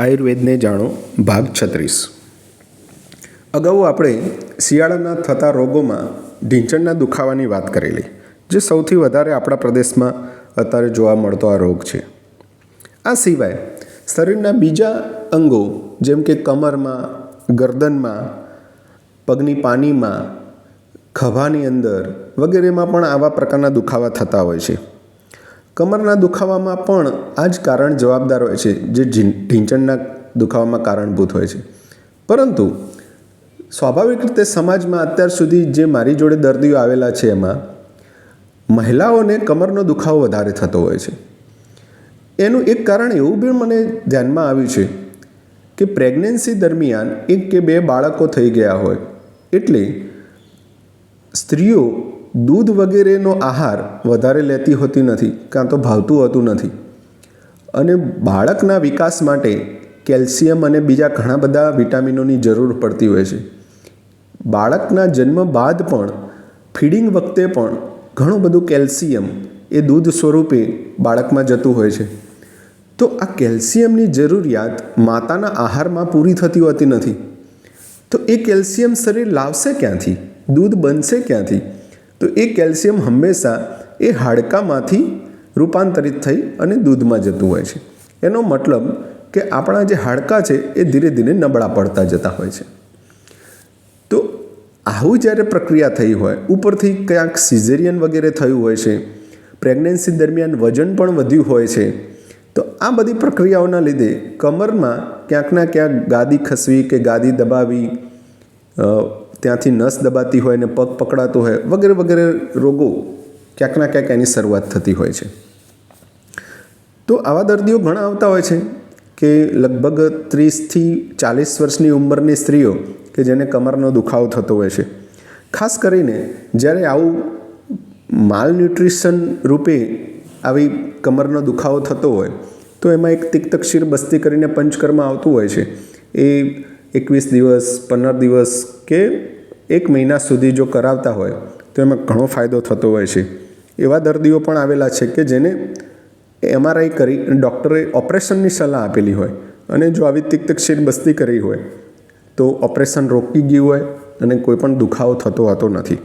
આયુર્વેદને જાણો, ભાગ છત્રીસ. અગાઉ આપણે શિયાળાના થતા રોગોમાં ઢીંચણના દુખાવાની વાત કરેલી, જે સૌથી વધારે આપણા પ્રદેશમાં અત્યારે જોવા મળતો આ રોગ છે. આ સિવાય શરીરના બીજા અંગો, જેમ કે કમરમાં, ગરદનમાં, પગની પાનીમાં, ખભાની અંદર વગેરેમાં પણ આવા પ્રકારના દુખાવા થતા હોય છે. કમરના દુખાવામાં પણ આ જ કારણ જવાબદાર હોય છે, જે ઢીંચણના દુખાવામાં કારણભૂત હોય છે. પરંતુ સ્વાભાવિક રીતે સમાજમાં અત્યાર સુધી જે મારી જોડે દર્દીઓ આવેલા છે એમાં, મહિલાઓને કમરનો દુખાવો વધારે થતો હોય છે. એનું એક કારણ એવું બી મને ધ્યાનમાં આવ્યું છે કે પ્રેગ્નન્સી દરમિયાન એક કે બે બાળકો થઈ ગયા હોય, એટલે સ્ત્રીઓ દૂધ વગેરેનો આહાર વધારે લેતી હોતી નથી, કાં તો ભાવતું હોતું નથી. અને બાળકના વિકાસ માટે કેલ્શિયમ અને બીજા ઘણા બધા વિટામિનોની જરૂર પડતી હોય છે. બાળકના જન્મ બાદ પણ, ફીડિંગ વખતે પણ ઘણું બધું કેલ્શિયમ એ દૂધ સ્વરૂપે બાળકમાં જતું હોય છે. તો આ કેલ્શિયમની જરૂરિયાત માતાના આહારમાં પૂરી થતી હોતી નથી. તો એ કેલ્શિયમ શરીર લાવશે ક્યાંથી? દૂધ બનશે ક્યાંથી? તો એ કેલ્શિયમ હંમેશા એ હાડકામાંથી રૂપાંતરિત થઈ અને દૂધમાં જતું હોય છે. એનો મતલબ કે આપણા જે હાડકાં છે એ ધીરે ધીરે નબળા પડતા જતા હોય છે. તો આવું જ્યારે પ્રક્રિયા થઈ હોય, ઉપરથી ક્યાંક સિઝેરિયન વગેરે થયું હોય છે પ્રેગ્નન્સી દરમિયાન વજન પણ વધ્યું હોય છે, તો આ બધી પ્રક્રિયાઓના લીધે કમરમાં ક્યાંકના ક્યાંક ગાદી ખસવી કે ગાદી દબાવી ત્યાંથી નસ દબાતી હોય ને પગ પકડાતો હોય, વગેરે વગેરે રોગો ક્યાંકના ક્યાંક એની શરૂઆત થતી હોય છે. તો આવા દર્દીઓ ઘણા આવતા હોય છે કે લગભગ ત્રીસથી ચાલીસ વર્ષની ઉંમરની સ્ત્રીઓ કે જેને કમરનો દુખાવો થતો હોય છે. ખાસ કરીને જ્યારે આવું માલ ન્યુટ્રિશન રૂપે આવી કમરનો દુખાવો થતો હોય, તો એમાં એક તિક્તક્ષીર બસ્તી કરીને પંચકર્મ આવતું હોય છે. એ એકવીસ દિવસ, પંદર દિવસ કે એક મહિના સુધી જો કરાવતા હોય, તો એમાં ઘણો ફાયદો થતો હોય છે. એવા દર્દીઓ પણ આવેલા છે કે જેને એમઆરઆઈ કરી, ડૉક્ટરે ઓપરેશનની સલાહ આપેલી હોય અને જો આવી તિક્તક્ષીર બસ્તી કરી હોય, તો ઓપરેશન રોકી ગયું હોય અને કોઈ પણ દુખાવો થતો હોતો નથી.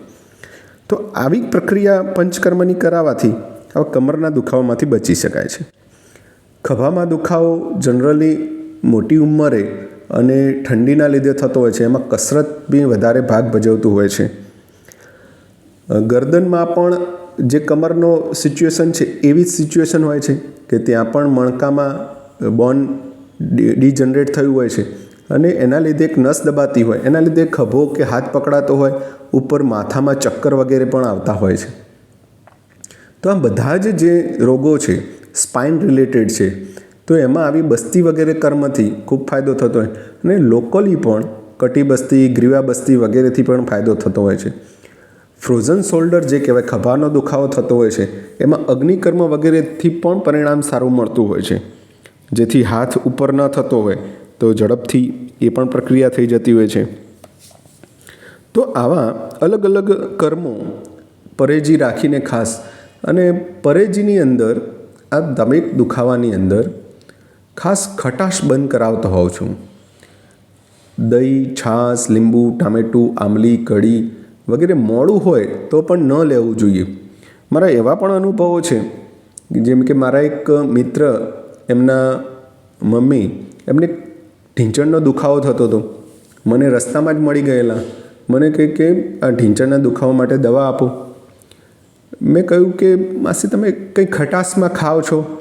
તો આવી પ્રક્રિયા પંચકર્મની કરાવવાથી આવા કમરના દુખાવામાંથી બચી શકાય છે. ખભામાં દુખાવો જનરલી મોટી ઉંમરે અને ઠંડીના લીધે થતો હોય છે, એમાં કસરત બી વધારે ભાગ ભજવતું હોય છે. ગરદનમાં પણ જે કમરનો સિચ્યુએશન છે, એવી જ સિચ્યુએશન હોય છે કે ત્યાં પણ મણકામાં બોન ડીજનરેટ થયું હોય છે અને એના લીધે એક નસ દબાતી હોય, એના લીધે ખભો કે હાથ પકડાતો હોય, ઉપર માથામાં ચક્કર વગેરે પણ આવતા હોય છે. તો આ બધા જ જે રોગો છે સ્પાઇન રિલેટેડ છે તો એમાં આવી બસ્તી વગેરે કર્મથી ખૂબ ફાયદો થતો હોય. અને લોકલી પણ કટી બસ્તી, ગ્રીવા બસ્તી વગેરેથી પણ ફાયદો થતો હોય છે. ફ્રોઝન શોલ્ડર જે કહેવાય, ખભાનો દુખાવો થતો હોય છે, એમાં અગ્નિકર્મ વગેરેથી પણ પરિણામ સારું મળતું હોય છે. જેથી હાથ ઉપર ન થતો હોય, તો ઝડપથી એ પણ પ્રક્રિયા થઈ જતી હોય છે. તો આવા અલગ અલગ કર્મો પરેજી રાખીને ખાસ અને પરેજીની અંદર, આ દમેક દુખાવાની અંદર ખાસ ખટાશ બંધ કરાવતો હોઉં છું. દહીં, છાશ, લીંબુ, ટામેટું આમલી કઢી વગેરે મોડું હોય તો પણ ન લેવું જોઈએ. મારા એવા પણ અનુભવો છે જેમ કે મારા એક મિત્ર, એમના મમ્મી એમને ઢીંચણનો દુખાવો થતો હતો. મને રસ્તામાં જ મળી ગયેલા. મને કહે કે, આ ઢીંચણના દુખાવા માટે દવા આપો. મેં કહ્યું કે, માસી, તમે કંઈ ખટાશમાં ખાઓ છો?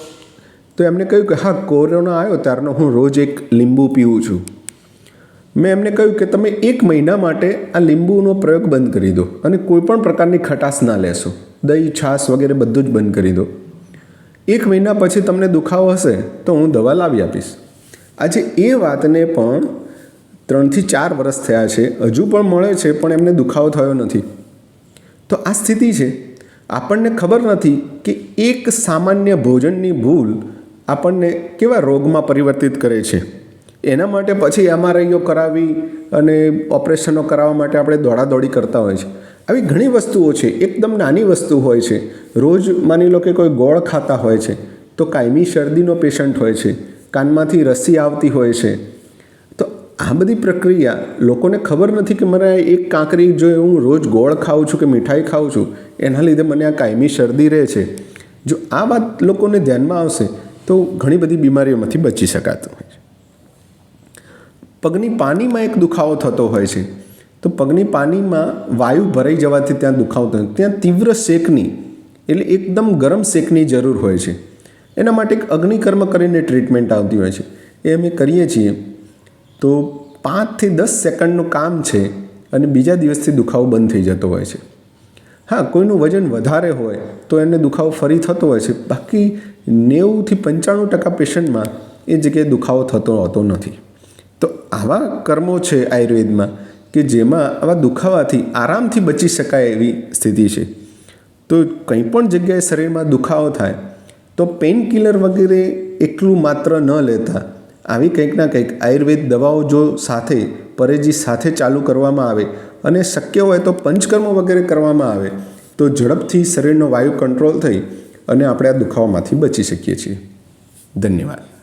તો એમને કહ્યું કે, હા, કોરોના આવ્યો ત્યારનો હું રોજ એક લીંબુ પીવું છું. મેં એમને કહ્યું કે, તમે એક મહિના માટે આ લીંબુનો પ્રયોગ બંધ કરી દો અને કોઈ પણ પ્રકારની ખટાશ ના લેશો. દહીં, છાશ વગેરે બધું જ બંધ કરી દો. એક મહિના પછી તમને દુખાવો હશે તો હું દવા લાવી આપીશ. આજે એ વાતને પણ ત્રણથી ચાર વર્ષ થયા છે. હજુ પણ મળે છે, પણ એમને દુખાવો થયો નથી. તો આ સ્થિતિ છે. આપણને ખબર નથી કે એક સામાન્ય ભોજનની ભૂલ આપણને કેવા રોગમાં પરિવર્તિત કરે છે? એના માટે પછી એમઆરઆઈઓ કરાવી અને ઓપરેશનો કરાવવા માટે આપણે દોડાદોડી કરતા હોય છે. આવી ઘણી વસ્તુઓ છે, એકદમ નાની વસ્તુ હોય છે. રોજ માની લો કે કોઈ ગોળ ખાતા હોય છે, તો કાયમી શરદીનો પેશન્ટ હોય છે, કાનમાંથી રસી આવતી હોય છે. તો આ બધી પ્રક્રિયા લોકોને ખબર નથી કે મને એક કાંકરી જો હું રોજ ગોળ ખાઉં છું કે મીઠાઈ ખાઉં છું, એના લીધે મને આ કાયમી શરદી રહે છે. જો આ વાત લોકોને ધ્યાનમાં આવશે તો ઘણી બધી બીમારીઓમાંથી બચી શકાતું હોય છે. પગની પાનીમાં એક દુખાવો થતો હોય છે. તો પગની પાનીમાં વાયુ ભરાઈ જવાથી ત્યાં દુખાવો થતો ત્યાં તીવ્ર શેકની એટલે એકદમ ગરમ શેકની જરૂર હોય છે. એના માટે એક અગ્નિકર્મ કરીને ટ્રીટમેન્ટ આવતી હોય છે. એ અમે કરીએ છીએ. તો પાંચથી દસ સેકન્ડનું કામ છે અને બીજા દિવસથી દુખાવો બંધ થઈ જતો હોય છે. હા, કોઈનું વજન વધારે હોય તો એને દુખાવો ફરી થતો હોય છે. બાકી નેવુંથી પંચાણું ટકા પેશન્ટમાં એ જગ્યાએ દુખાવો થતો હોતો નથી. તો આવા કર્મો છે આયુર્વેદમાં કે જેમાં આવા દુખાવાથી આરામથી બચી શકાય એવી સ્થિતિ છે. તો કંઈ પણ જગ્યાએ શરીરમાં દુખાવો થાય, તો પેઇન કિલર વગેરે એકલું માત્ર ન લેતા આવી કંઈક ના કંઈક આયુર્વેદ દવાઓ જો સાથે, પરેજી સાથે ચાલુ કરવામાં આવે અને શક્ય હોય તો પંચકર્મ વગેરે કરવામાં આવે, તો ઝડપથી શરીરનો વાયુ કંટ્રોલ થઈ અને આપણે આ દુખાવામાંથી બચી શકીએ છીએ. ધન્યવાદ.